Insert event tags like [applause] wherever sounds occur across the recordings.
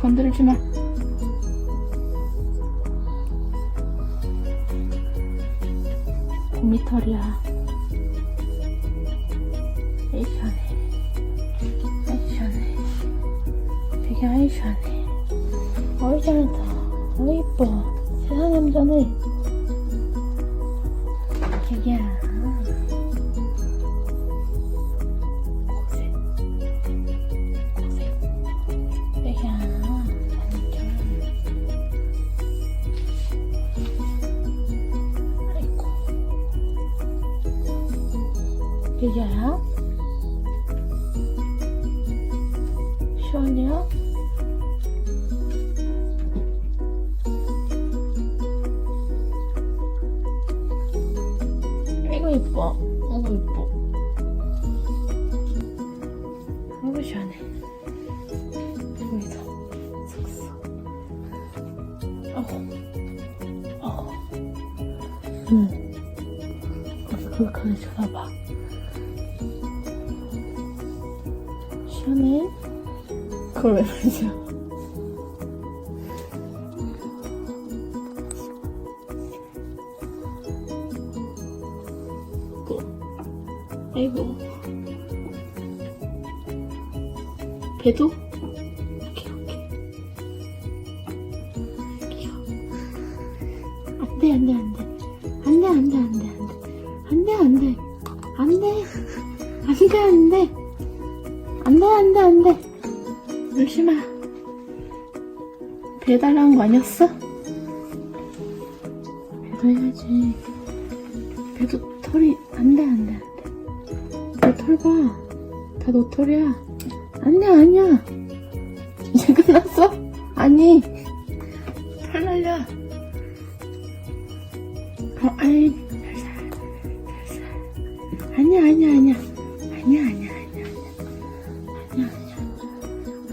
건드리지 마. 고미털이야. 아이 시원해. 되게 아이 시원해. 어이 잘한다. 어이 이뻐. 세상에 남자네. 되게야. 시원해요? 아이고 이뻐. 아이고 이뻐. 아이고 시원해. 여기서 아고 아고 응 그걸 가게 쳐다봐 시원해? 그걸 왜 만져 아이고. 배도? 오케이 오케이 안돼 안돼. 안돼 안돼 안돼 안돼. 안돼 안돼. 안돼 안돼. 안돼 안돼 안돼 안돼 안돼 울지마 배 달라는 거 아니었어? 배도 해야지 배도 털이 안돼 안돼 안돼 내털 봐. 다 너 털이야. 아니야, 아니야. 이제 끝났어? 아니. 털 날려. 어, 아이, 살살, 살살. 아니야, 아니야, 아니야. 아니야, 아니야,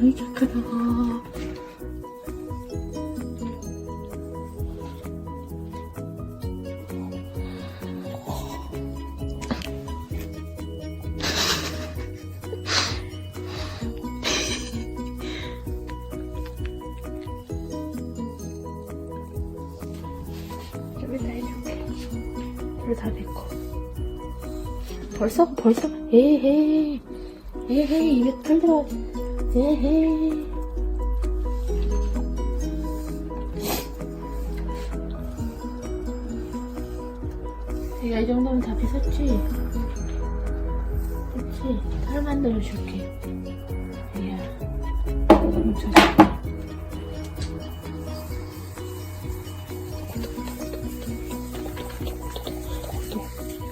왜 이렇게 크다. 다 됐고 벌써? 벌써? 에헤이. 에헤이 입에 털 들어 에헤이. 야, 이 정도면 다 빗었지? 그치? 털 만들어 줄게. 야, 뭉쳐줄게.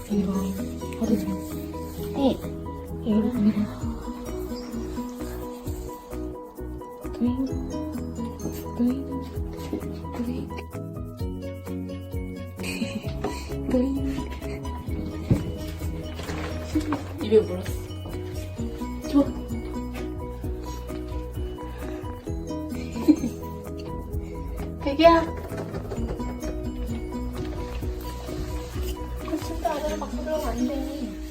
이거 종 네. 이거 이거. 입에 물었어. 좋아. [laughs] 대기야. 아, 진짜 아들 바꾸려고 안 돼.